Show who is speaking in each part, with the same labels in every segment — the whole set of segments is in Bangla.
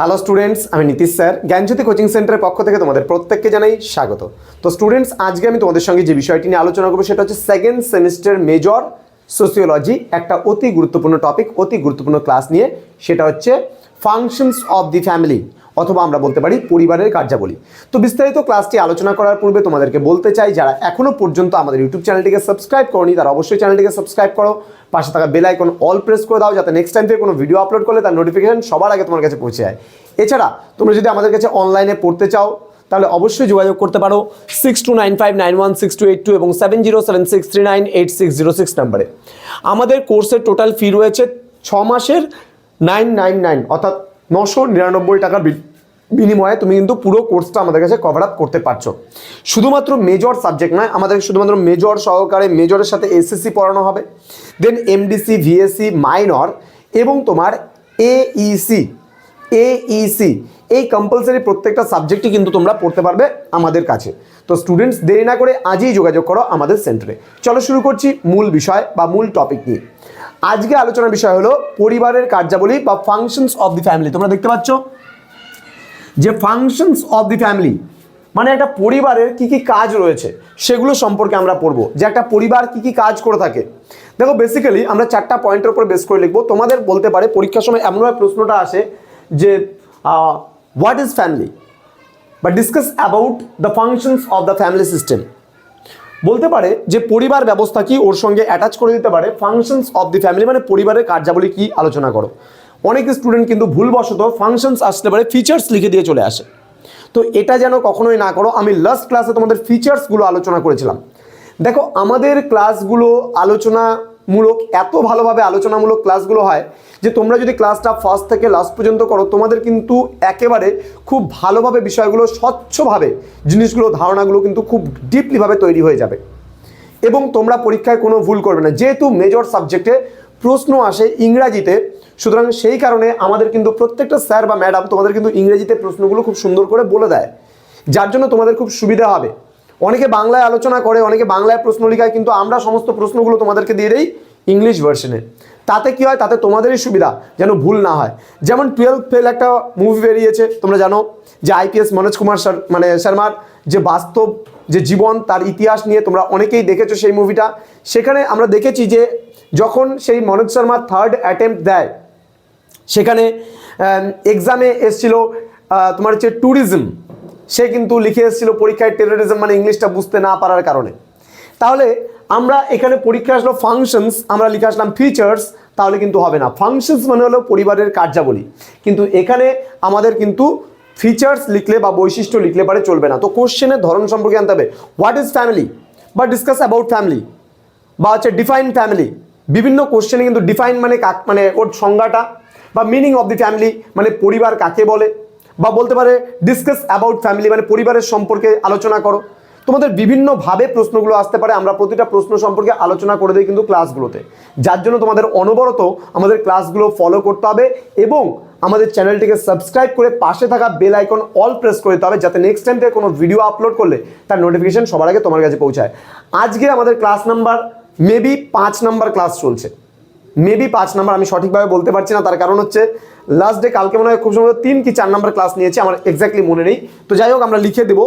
Speaker 1: হ্যালো স্টুডেন্টস আমি নীতিশ স্যার। জ্ঞানজ্যোতি কোচিং সেন্টারের পক্ষ থেকে তোমাদের প্রত্যেককে জানাই স্বাগত। তো স্টুডেন্টস আজকে আমি তোমাদের সঙ্গে যে বিষয়টি নিয়ে আলোচনা করব সেটা হচ্ছে সেকেন্ড সেমিস্টার মেজর সোসিওলজি একটা অতি গুরুত্বপূর্ণ টপিক অতি গুরুত্বপূর্ণ ক্লাস নিয়ে। সেটা হচ্ছে ফাংশনস অফ দি ফ্যামিলি অথবা আমরা বলতে পারি পরিবারের কার্যাবলী। তো বিস্তারিত ক্লাসটি আলোচনা করার পূর্বে তোমাদেরকে বলতে চাই, যারা এখনও পর্যন্ত আমাদের ইউটিউব চ্যানেলটিকে সাবস্ক্রাইব করনি, তারা অবশ্যই চ্যানেলটিকে সাবস্ক্রাইব করো। পাশে থাকা বেল আইকন অল প্রেস করে দাও, যাতে নেক্সট টাইম থেকে কোনো ভিডিও আপলোড করলে তার নোটিফিকেশন সবার আগে তোমার কাছে পৌঁছে যায়। এছাড়া, তোমরা যদি আমাদের কাছে অনলাইনে পড়তে চাও, তাহলে অবশ্যই যোগাযোগ করতে পারো six two nine five nine one six two eight two এবং seven zero seven six three nine eight six zero six নাম্বারে আমাদের কোর্সের টোটাল ফি রয়েছে ছ মাসের নাইন নাইন নাইন অর্থাৎ নশো নিরানব্বই বিল বিনিময়ে তুমি কিন্তু পুরো কোর্সটা আমাদের কাছে কভার আপ করতে পারছ। শুধুমাত্র মেজর সাবজেক্ট নয়, আমাদের শুধুমাত্র মেজর সহকারে মেজরের সাথে এসএসসি পড়ানো হবে। দেন এমডিসি ভিএসসি মাইনর এবং তোমার এইসি এইসি এই কম্পালসারি প্রত্যেকটা সাবজেক্টই কিন্তু তোমরা পড়তে পারবে আমাদের কাছে। তো স্টুডেন্টস দেরি না করে আজই যোগাযোগ করো আমাদের সেন্টারে চলো শুরু করছি মূল বিষয় বা মূল টপিক নিয়ে। আজকে আলোচনার বিষয় হলো পরিবারের কার্যাবলী বা ফাংশনস অফ দি ফ্যামিলি তোমরা দেখতে পাচ্ছ? যে ফাংশনস অফ দি ফ্যামিলি মানে একটা পরিবারের কি কি কাজ রয়েছে, সেগুলো সম্পর্কে আমরা পড়ব। যে একটা পরিবার কি কি কাজ করে থাকে। দেখো বেসিক্যালি আমরা চারটা পয়েন্টের উপর বেস করে লিখব। তোমাদের বলতে পারে, পরীক্ষার সময় এমনভাবে প্রশ্নটা আসে যে হোয়াট ইজ ফ্যামিলি বা discuss about the functions of the family system বলতে পারে যে পরিবার ব্যবস্থা কি ওর সঙ্গে অ্যাটাচ করে দিতে পারে? ফাংশনস অফ দি ফ্যামিলি মানে পরিবারের কার্যাবলী কি আলোচনা করো। অনেক স্টুডেন্ট কিন্তু ভুলবশত ফাংশনস আসতে পারে ফিচার্স লিখে দিয়ে চলে আসে। তো এটা যেন কখনোই না করো, আমি লাস্ট ক্লাসে তোমাদের ফিচার্সগুলো আলোচনা করেছিলাম। দেখো, আমাদের ক্লাসগুলো আলোচনামূলক, এত ভালোভাবে আলোচনামূলক ক্লাসগুলো হয় যে তোমরা যদি ক্লাসটা ফার্স্ট থেকে লাস্ট পর্যন্ত করো, তোমাদের কিন্তু একেবারে খুব ভালোভাবে বিষয়গুলো, স্বচ্ছভাবে জিনিসগুলো, ধারণাগুলো কিন্তু খুব ডিপলিভাবে তৈরি হয়ে যাবে। এবং তোমরা পরীক্ষায় কোনো ভুল করবে না। যেহেতু মেজর সাবজেক্টে প্রশ্ন আসে ইংরাজিতে সুতরাং সেই কারণে আমাদের কিন্তু প্রত্যেকটা স্যার বা ম্যাডাম তোমাদের কিন্তু ইংরেজিতে প্রশ্নগুলো খুব সুন্দর করে বলে দেয়, যার জন্য তোমাদের খুব সুবিধা হবে। অনেকে বাংলায় আলোচনা করে, অনেকে বাংলায় প্রশ্ন লিখায়, কিন্তু আমরা সমস্ত প্রশ্নগুলো তোমাদেরকে দিয়ে দেই ইংলিশ ভার্সনে তাতে কি হয়? তাতে তোমাদেরই সুবিধা যেন ভুল না হয়। যেমন টুয়েলভ ফেল একটা মুভি বেরিয়েছে, তোমরা জানো, যে আইপিএস মনোজ কুমার স্যার মানে শর্মার যে বাস্তব, যে জীবন, তার ইতিহাস নিয়ে তোমরা অনেকেই দেখেছ সেই মুভিটা সেখানে আমরা দেখেছি যে যখন সেই মনোজ শর্মা থার্ড অ্যাটেম্প দেয় সেখানে এক্সামে এসছিল তোমার হচ্ছে ট্যুরিজম সে কিন্তু লিখে এসেছিল পরীক্ষায় টেরোরিজম মানে ইংলিশটা বুঝতে না পারার কারণে। তাহলে আমরা এখানে পরীক্ষা আসলো ফাংশনস আমরা লিখে আসলাম ফিচার্স তাহলে কিন্তু হবে না। ফাংশনস মানে হলো পরিবারের কার্যাবলী। কিন্তু এখানে আমাদের কিন্তু ফিচার্স লিখলে বা বৈশিষ্ট্য লিখলে পারে চলবে না। তো কোশ্চেনের ধরন সম্পর্কে আনতে হবে। হোয়াট ইজ ফ্যামিলি বা ডিসকাস অ্যাবাউট ফ্যামিলি বা হচ্ছে ডিফাইন ফ্যামিলি বিভিন্ন কোশ্চেনে কিন্তু ডিফাইন মানে কাক মানে ওর সংজ্ঞাটা। বা মিনিং অফ দি ফ্যামিলি মানে পরিবার কাকে বলে? বা বলতে পারে ডিসকাস অ্যাবাউট ফ্যামিলি মানে পরিবারের সম্পর্কে আলোচনা করো। তোমাদের বিভিন্নভাবে প্রশ্নগুলো আসতে পারে, আমরা প্রতিটা প্রশ্ন সম্পর্কে আলোচনা করে দিই কিন্তু ক্লাসগুলোতে যার জন্য তোমাদের অনবরত আমাদের ক্লাসগুলো ফলো করতে হবে এবং আমাদের চ্যানেলটিকে সাবস্ক্রাইব করে পাশে থাকা বেল আইকন অল প্রেস করে দিতে হবে, যাতে নেক্সট টাইম থেকে কোনো ভিডিও আপলোড করলে তার নোটিফিকেশন সবার আগে তোমার কাছে পৌঁছায়। আজকে আমাদের ক্লাস নাম্বার মেবি পাঁচ নাম্বার ক্লাস চলছে। মেবি পাঁচ নাম্বার আমি সঠিকভাবে বলতে পারছি না, তার কারণ হচ্ছে লাস্ট ডে কালকে মনে হয় খুব সম্ভবত তিন কি চার নাম্বার ক্লাস নিয়েছি, আমার এক্স্যাক্টলি মনে নেই। তো যাই হোক, আমরা লিখে দেবো,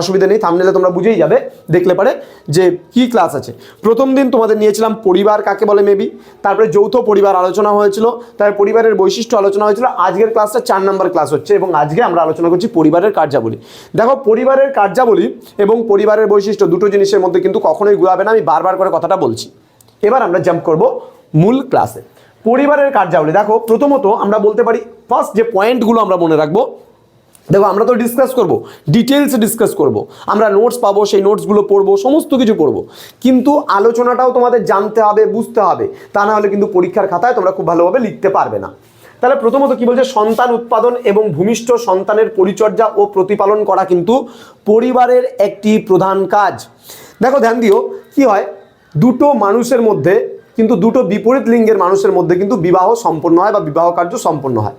Speaker 1: অসুবিধা নেই থামনেলে তোমরা বুঝেই যাবে, দেখলে পারে যে কি ক্লাস আছে। প্রথম দিন তোমাদের নিয়েছিলাম পরিবার, কাকে বলে মেবি তারপরে যৌথ পরিবার আলোচনা হয়েছিল, তার পরিবারের বৈশিষ্ট্য আলোচনা হয়েছিল, আজকের ক্লাসটা চার নাম্বার ক্লাস হচ্ছে এবং আজকে আমরা আলোচনা করছি পরিবারের কার্যাবলী। দেখো, পরিবারের কার্যাবলী এবং পরিবারের বৈশিষ্ট্য দুটো জিনিসের মধ্যে কিন্তু কখনোই ঘুরাবে না, আমি বারবার করে কথাটা বলছি। এবার আমরা জাম্প করব মূল ক্লাসে পরিবারের কার্যাবলী। দেখো, প্রথমত আমরা বলতে পারি ফার্স্ট যে পয়েন্টগুলো আমরা মনে রাখব, দেখো, আমরা তো ডিসকাস করব ডিটেলস ডিসকাস করব। আমরা নোটস পাবো, সেই নোটসগুলো পড়ব, সমস্ত কিছু পড়ব। কিন্তু আলোচনাটাও তোমাদের জানতে হবে, বুঝতে হবে। তা না হলে কিন্তু পরীক্ষার খাতায় তোমরা খুব ভালোভাবে লিখতে পারবে না। তাহলে প্রথমত কি বলছে? সন্তান উৎপাদন এবং ভূমিষ্ঠ সন্তানের পরিচর্যা ও প্রতিপালন করা কিন্তু পরিবারের একটি প্রধান কাজ। দেখো, ধ্যান দিও, কি হয়? দুটো মানুষের মধ্যে কিন্তু দুটো বিপরীত লিঙ্গের মানুষের মধ্যে কিন্তু বিবাহ সম্পন্ন হয় বা বিবাহ কার্য সম্পন্ন হয়।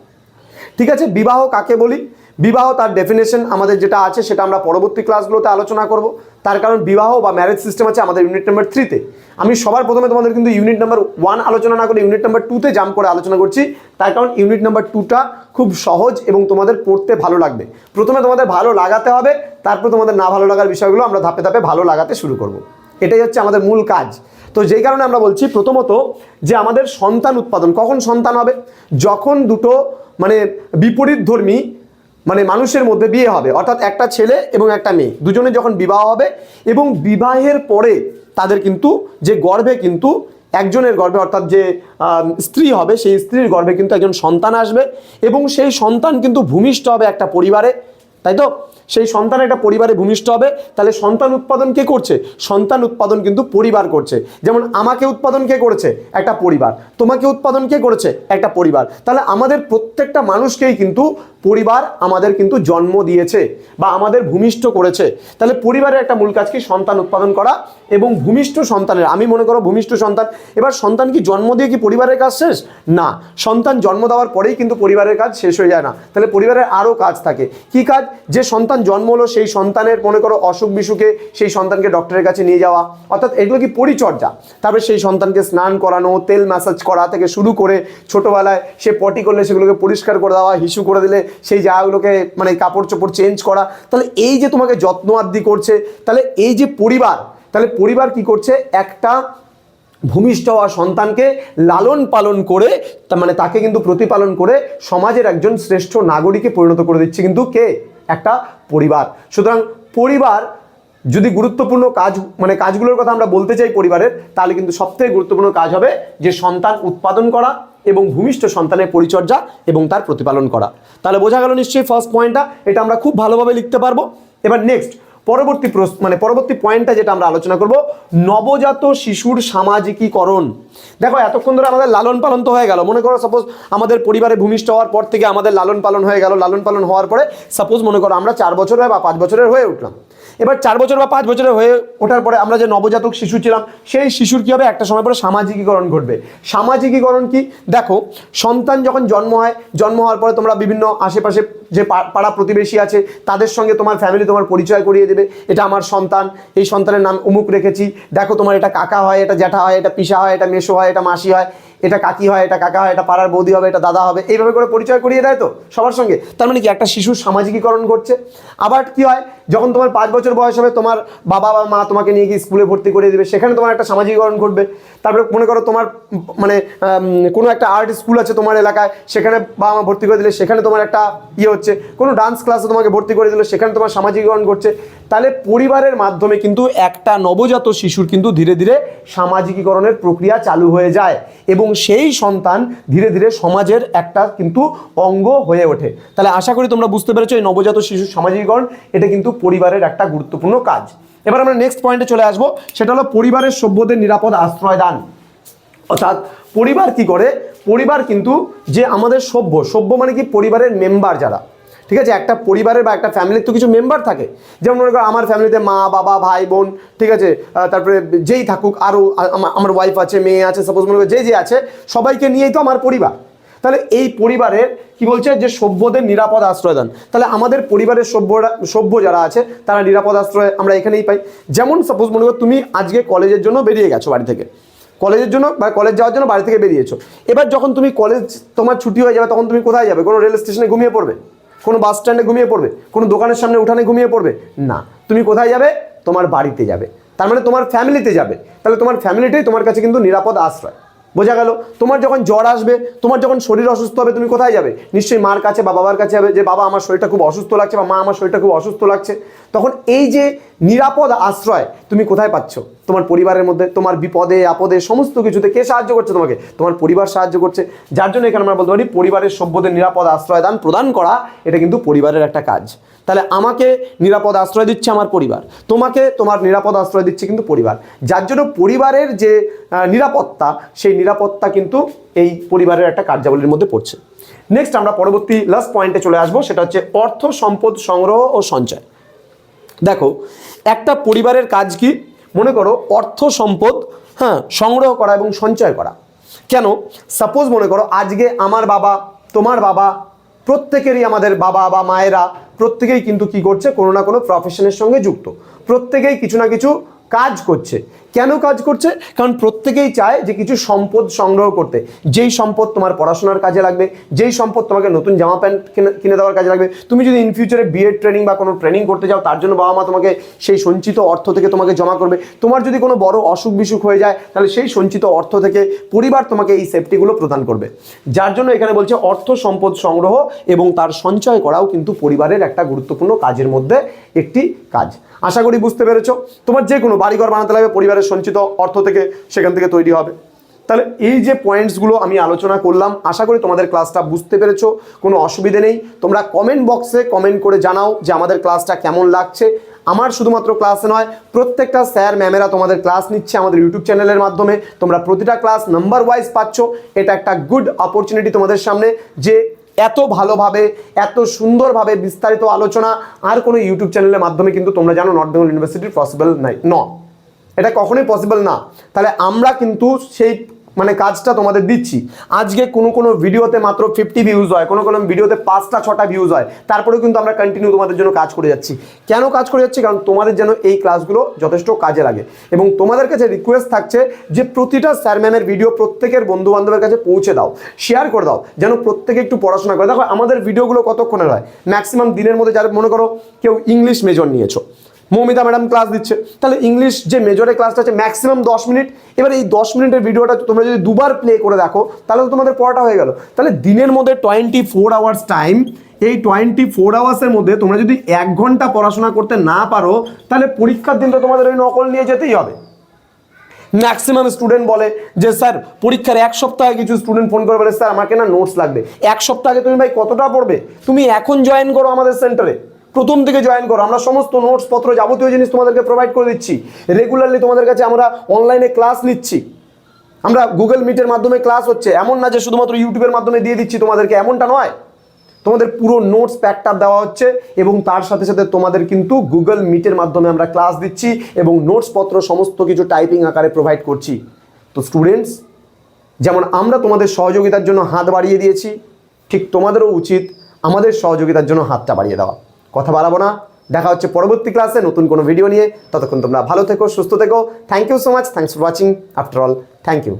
Speaker 1: ঠিক আছে? বিবাহ কাকে বলি? বিবাহ তার ডেফিনেশন আমাদের যেটা আছে সেটা আমরা পরবর্তী ক্লাসগুলোতে আলোচনা করব। তার কারণ বিবাহ বা ম্যারেজ সিস্টেম আছে আমাদের ইউনিট নাম্বার থ্রিতে আমি সবার প্রথমে তোমাদের কিন্তু ইউনিট নাম্বার ওয়ান আলোচনা না করে ইউনিট নাম্বার টুতে জাম্প করে আলোচনা করছি। তার কারণ ইউনিট নাম্বার টুটা খুব সহজ এবং তোমাদের পড়তে ভালো লাগবে। প্রথমে তোমাদের ভালো লাগাতে হবে, তারপর তোমাদের না ভালো লাগার বিষয়গুলো আমরা ধাপে ধাপে ভালো লাগাতে শুরু করব। এটাই হচ্ছে আমাদের মূল কাজ। তো যেই কারণে আমরা বলছি, প্রথমত যে আমাদের সন্তান উৎপাদন, কখন সন্তান হবে? যখন দুটো মানে বিপরীত ধর্মী মানে মানুষের মধ্যে বিয়ে হবে, অর্থাৎ একটা ছেলে এবং একটা মেয়ে, দুজনে যখন বিবাহ হবে এবং বিবাহের পরে তাদের কিন্তু, যে গর্ভে কিন্তু একজনের গর্ভে, অর্থাৎ যে স্ত্রী হবে, সেই স্ত্রীর গর্ভে কিন্তু একজন সন্তান আসবে এবং সেই সন্তান কিন্তু ভূমিষ্ঠ হবে একটা পরিবারে। তাই তো? সেই সন্তান একটা পরিবারে ভূমিষ্ঠ হবে, তাহলে সন্তান উৎপাদন কে করছে? সন্তান উৎপাদন কিন্তু পরিবার করছে। যেমন আমাকে উৎপাদন কে করেছে? একটা পরিবার। তোমাকে উৎপাদন কে করেছে? একটা পরিবার। তাহলে আমাদের প্রত্যেকটা মানুষকেই কিন্তু পরিবার আমাদের কিন্তু জন্ম দিয়েছে বা আমাদের ভূমিষ্ঠ করেছে। তাহলে পরিবারের একটা মূল কাজ কি? সন্তান উৎপাদন করা এবং ভূমিষ্ঠ সন্তানের, আমি মনে করো ভূমিষ্ঠ সন্তান, এবার সন্তান কি জন্ম দিয়ে কি পরিবারের কাজ শেষ? না। সন্তান জন্ম দেওয়ার পরেই কিন্তু পরিবারের কাজ শেষ হয়ে যায় না। তাহলে পরিবারের আরও কাজ থাকে। কি কাজ? যে সন্তান জন্ম হলো, সেই সন্তানের মনে করো অসুখ বিসুখে সেই সন্তানকে ডক্টরের কাছে নিয়ে যাওয়া, অর্থাৎ এগুলো কি পরিচর্যা? তারপরে সেই সন্তানকে স্নান করানো, তেল ম্যাসাজ করা থেকে শুরু করে ছোটোবেলায় সে পটি করলে সেগুলোকে পরিষ্কার করে দেওয়া, হিসু করে দিলে সেই জায়গাগুলোকে মানে কাপড় চোপড় চেঞ্জ করা। তাহলে এই যে তোমাকে যত্ন আদি করছে, তাহলে এই যে পরিবার, তাহলে পরিবার কি করছে? একটা ভূমিষ্ঠ হওয়া সন্তানকে লালন পালন করে মানে তাকে কিন্তু প্রতিপালন করে সমাজের একজন শ্রেষ্ঠ নাগরিকে পরিণত করে দিচ্ছে। কিন্তু কে? একটা পরিবার। সুতরাং পরিবার যদি গুরুত্বপূর্ণ কাজ মানে কাজগুলোর কথা আমরা বলতে চাই পরিবারের, তাহলে কিন্তু সবথেকে গুরুত্বপূর্ণ কাজ হবে যে সন্তান উৎপাদন করা এবং ভূমিষ্ঠ সন্তানের পরিচর্যা এবং তার প্রতিপালন করা। তাহলে বোঝা গেল নিশ্চয়ই ফার্স্ট পয়েন্টটা এটা আমরা খুব ভালোভাবে লিখতে পারব। এবার নেক্সট পরবর্তী মানে পরবর্তী পয়েন্টটা যেটা আমরা আলোচনা করব, নবজাত শিশুর সামাজিকীকরণ। দেখো, এতক্ষণ ধরে আমাদের লালন পালন তো হয়ে গেল। মনে করো সাপোজ আমাদের পরিবারে ভূমিষ্ঠ হওয়ার পর থেকে আমাদের লালন পালন হয়ে গেল। লালন পালন হওয়ার পরে সাপোজ মনে করো আমরা চার বছরের বা পাঁচ বছরের হয়ে উঠলাম। এবার চার বছর বা পাঁচ বছরের হয়ে ওঠার পরে আমরা যে নবজাতক শিশু ছিলাম, সেই শিশুর কী হবে? একটা সময় পরে সামাজিকীকরণ ঘটবে। সামাজিকীকরণ কি? দেখো, সন্তান যখন জন্ম হয়, জন্ম হওয়ার পরে তোমরা বিভিন্ন আশেপাশে যে পাড়া প্রতিবেশী আছে, তাদের সঙ্গে তোমার ফ্যামিলি তোমার পরিচয় করিয়ে দেবে। এটা আমার সন্তান, এই সন্তানের নাম অমুক রেখেছি। দেখো তোমার এটা কাকা হয়, এটা জ্যাঠা হয়, এটা পিসা হয়, এটা মেশো হয়, এটা মাসি হয়। এটা কাকি হয়, এটা কাকা হয়, এটা পাড়ার বৌদি হবে, এটা দাদা হবে, এইভাবে করে পরিচয় করিয়ে দেয় তো সবার সঙ্গে। তার মানে কি, একটা শিশুর সামাজিকীকরণ করছে আবার কি হয়, যখন তোমার পাঁচ বছর বয়স হবে, তোমার বাবা বা মা তোমাকে নিয়ে গিয়ে স্কুলে ভর্তি করে দেবে, সেখানে তোমার একটা সামাজিকীকরণ ঘটবে। তারপরে মনে করো তোমার মানে কোনো একটা আর্ট স্কুল আছে তোমার এলাকায়, সেখানে বাবা মা ভর্তি করে দিলে সেখানে তোমার একটা ইয়ে হচ্ছে, কোনো ডান্স ক্লাসে তোমাকে ভর্তি করে দিলে সেখানে তোমার সামাজিকীকরণ ঘটছে। তাহলে পরিবারের মাধ্যমে কিন্তু একটা নবজাত শিশুর কিন্তু ধীরে ধীরে সামাজিকীকরণের প্রক্রিয়া চালু হয়ে যায়। এবং সেই সন্তান ধীরে ধীরে সমাজের একটা কিন্তু অঙ্গ হয়ে ওঠে। তাহলে আশা করি তোমরা বুঝতে পেরেছ এই নবজাত শিশুর সামাজিকীকরণ, এটা কিন্তু পরিবারের একটা গুরুত্বপূর্ণ কাজ। এবার আমরা নেক্সট পয়েন্টে চলে আসব, সেটা হলো পরিবারের সভ্যদের নিরাপদ আশ্রয় দান অর্থাৎ পরিবার কি করে? পরিবার কিন্তু যে আমাদের সভ্য সভ্য মানে কি? পরিবারের মেম্বার যারা। ঠিক আছে? একটা পরিবারের বা একটা ফ্যামিলির তো কিছু মেম্বার থাকে। যেমন মনে করো আমার ফ্যামিলিতে মা, বাবা, ভাই, বোন, ঠিক আছে? তারপরে যেই থাকুক আরও আমার ওয়াইফ আছে, মেয়ে আছে সাপোজ মনে করো যে যে আছে, সবাইকে নিয়েই তো আমার পরিবার। তাহলে এই পরিবারের কি বলছে? যে সভ্যদের নিরাপদ আশ্রয় দান। তাহলে আমাদের পরিবারের সভ্যরা, সভ্য যারা আছে, তারা নিরাপদ আশ্রয় আমরা এখানেই পাই। যেমন সাপোজ মনে করো তুমি আজকে কলেজের জন্য বেরিয়ে গেছো বাড়ি থেকে। কলেজের জন্য বা কলেজ যাওয়ার জন্য বাড়ি থেকে বেরিয়েছো। এবার যখন তুমি কলেজ তোমার ছুটি হয়ে যাবে, তখন তুমি কোথায় যাবে? কোনো রেল স্টেশনে ঘুমিয়ে পড়বে? কোনো বাস স্ট্যান্ডে ঘুমিয়ে পড়বে? কোনো দোকানের সামনে উঠানে ঘুমিয়ে পড়বে? না। তুমি কোথায় যাবে? তোমার বাড়িতে যাবে। তার মানে তোমার ফ্যামিলিতে যাবে। তাহলে তোমার ফ্যামিলিটাই তোমার কাছে কিন্তু নিরাপদ আশ্রয়। বোঝা গেল? তোমার যখন জ্বর আসবে, তোমার যখন শরীর অসুস্থ হবে, তুমি কোথায় যাবে? নিশ্চয়ই মার কাছে বা বাবার কাছে যাবে যে, বাবা, আমার শরীরটা খুব অসুস্থ লাগছে বা, মা, আমার শরীরটা খুব অসুস্থ লাগছে তখন এই যে নিরাপদ আশ্রয়, তুমি কোথায় পাচ্ছ? তোমার পরিবারের মধ্যে, তোমার বিপদে, আপদে, সমস্ত কিছুতে কে সাহায্য করছে তোমাকে? তোমার পরিবার সাহায্য করছে। যার জন্য এখানে আমরা বলতে পারি পরিবারের সভ্যদের নিরাপদ আশ্রয় দান প্রদান করা, এটা কিন্তু পরিবারের একটা কাজ। তাহলে আমাকে নিরাপদ আশ্রয় দিচ্ছে আমার পরিবার। তোমাকে তোমার নিরাপদ আশ্রয় দিচ্ছে কিন্তু পরিবার। যার জন্য পরিবারের যে নিরাপত্তা, সেই নিরাপত্তা কিন্তু এই পরিবারের একটা কার্যাবলীর মধ্যে পড়ছে। নেক্সট আমরা পরবর্তী লাস্ট পয়েন্টে চলে আসব, সেটা হচ্ছে অর্থ সম্পদ সংগ্রহ ও সঞ্চয়। দেখো, একটা পরিবারের কাজ কি? মনে করো অর্থ সম্পদ হ্যাঁ সংগ্রহ করা এবং সঞ্চয় করা। কেন? সাপোজ মনে করো আজকে আমার বাবা, তোমার বাবা প্রত্যেকেরই আমাদের বাবা বা মায়েরা প্রত্যেকেই কিন্তু কি করছে, কোনো না কোনো প্রফেশনের সঙ্গে যুক্ত। প্রত্যেকেই কিছু না কিছু কাজ করছে। কেন কাজ করছে? কারণ প্রত্যেকেই চায় যে কিছু সম্পদ সংগ্রহ করতে। যেই সম্পদ তোমার পড়াশোনার কাজে লাগবে, যেই সম্পদ তোমাকে নতুন জামা প্যান্ট কিনে দেওয়ার কাজে লাগবে, তুমি যদি ইন ফিউচারে বিএড ট্রেনিং বা কোনো ট্রেনিং করতে যাও, তার জন্য বাবা মা তোমাকে সেই সঞ্চিত অর্থ থেকে তোমাকে জমা করবে। তোমার যদি কোনো বড় অসুখ বিসুখ হয়ে যায়, তাহলে সেই সঞ্চিত অর্থ থেকে পরিবার তোমাকে এই সেফটিগুলো প্রদান করবে। যার জন্য এখানে বলছে অর্থ সম্পদ সংগ্রহ এবং তার সঞ্চয় করাও কিন্তু পরিবারের একটা গুরুত্বপূর্ণ কাজের মধ্যে একটি কাজ। আশা করি বুঝতে পেরেছ। তোমার যে কোনো বাড়িঘর বানাতে লাগবে, পরিবারের সঞ্চিত অর্থ থেকে সেখান থেকে তৈরি হবে। তাহলে এই যে পয়েন্টসগুলো আমি আলোচনা করলাম, আশা করি তোমাদের ক্লাসটা বুঝতে পেরেছ, কোনো অসুবিধে নেই। তোমরা কমেন্ট বক্সে কমেন্ট করে জানাও যে আমাদের ক্লাসটা কেমন লাগছে। আমার শুধুমাত্র ক্লাসে নয়, প্রত্যেকটা স্যার ম্যামেরা তোমাদের ক্লাস নিচ্ছে আমাদের ইউটিউব চ্যানেলের মাধ্যমে। তোমরা প্রতিটা ক্লাস নাম্বার ওয়াইজ পাচ্ছ। এটা একটা গুড অপরচুনিটি তোমাদের সামনে যে এত ভালোভাবে, এত সুন্দরভাবে বিস্তারিত আলোচনা আর কোনো ইউটিউব চ্যানেলের মাধ্যমে কিন্তু তোমরা জানো নর্থ বেঙ্গল ইউনিভার্সিটির পসিবল নাই, ন। এটা কখনোই পসিবল না। তাহলে আমরা কিন্তু সেই মানে কাজটা তোমাদের দিচ্ছি। আজকে কোনো কোনো ভিডিওতে মাত্র ফিফটি ভিউজ হয়, কোনো কোনো ভিডিওতে পাঁচটা, ছটা ভিউজ হয়, তারপরেও কিন্তু আমরা কন্টিনিউ তোমাদের জন্য কাজ করে যাচ্ছি। কেন কাজ করে যাচ্ছি? কারণ তোমাদের যেন এই ক্লাসগুলো যথেষ্ট কাজে লাগে। এবং তোমাদের কাছে রিকোয়েস্ট থাকছে যে প্রতিটা স্যার ম্যামের ভিডিও প্রত্যেকের বন্ধু বান্ধবের কাছে পৌঁছে দাও শেয়ার করে দাও, যেন প্রত্যেকে একটু পড়াশোনা করে। দেখো, আমাদের ভিডিওগুলো কতক্ষণের হয়? ম্যাক্সিমাম দিনের মধ্যে যারা, মনে করো, কেউ ইংলিশ মেজর নিয়েছো। মৌমিতা ম্যাডাম ক্লাস দিচ্ছে। তাহলে ইংলিশ যে মেজরের ক্লাসটা আছে ম্যাক্সিমাম দশ মিনিট এবার এই দশ মিনিটের ভিডিওটা তোমরা যদি দুবার প্লে করে দেখো, তাহলে তো তোমাদের পড়াটা হয়ে গেল। তাহলে দিনের মধ্যে টোয়েন্টি ফোর আওয়ার্স টাইম এই টোয়েন্টি ফোর আওয়ার্সের মধ্যে তোমরা যদি এক ঘণ্টা পড়াশোনা করতে না পারো, তাহলে পরীক্ষার দিন তো তোমাদের ওই নকল নিয়ে যেতেই হবে। ম্যাক্সিমাম স্টুডেন্ট বলে যে, স্যার, পরীক্ষার এক সপ্তাহ কিছু স্টুডেন্ট ফোন করে বলে, স্যার, আমাকে না নোটস লাগবে। এক সপ্তাহ আগে তুমি ভাই কতটা পড়বে? তুমি এখন জয়েন করো আমাদের সেন্টারে প্রথম থেকে জয়েন করো। আমরা সমস্ত নোটস পত্র যাবতীয় জিনিস তোমাদেরকে প্রোভাইড করে দিচ্ছি। রেগুলারলি তোমাদের কাছে আমরা অনলাইনে ক্লাস নিচ্ছি। আমরা গুগল মিটের মাধ্যমে ক্লাস হচ্ছে। এমন না যে শুধুমাত্র ইউটিউবের মাধ্যমে দিয়ে দিচ্ছি তোমাদেরকে, এমনটা নয়। তোমাদের পুরো নোটস প্যাকটা দেওয়া হচ্ছে এবং তার সাথে সাথে তোমাদের কিন্তু গুগল মিটের মাধ্যমে আমরা ক্লাস দিচ্ছি এবং নোটস পত্র, সমস্ত কিছু টাইপিং আকারে প্রোভাইড করছি। তো স্টুডেন্টস যেমন আমরা তোমাদের সহযোগিতার জন্য হাত বাড়িয়ে দিয়েছি, ঠিক তোমাদেরও উচিত আমাদের সহযোগিতার জন্য হাতটা বাড়িয়ে দেওয়া। কথা বাড়াবো না। দেখা হচ্ছে পরবর্তী ক্লাসে নতুন কোনো ভিডিও নিয়ে। ততক্ষণ তোমরা ভালো থেকো, সুস্থ থেকো। Thank you so much thanks for watching after all thank you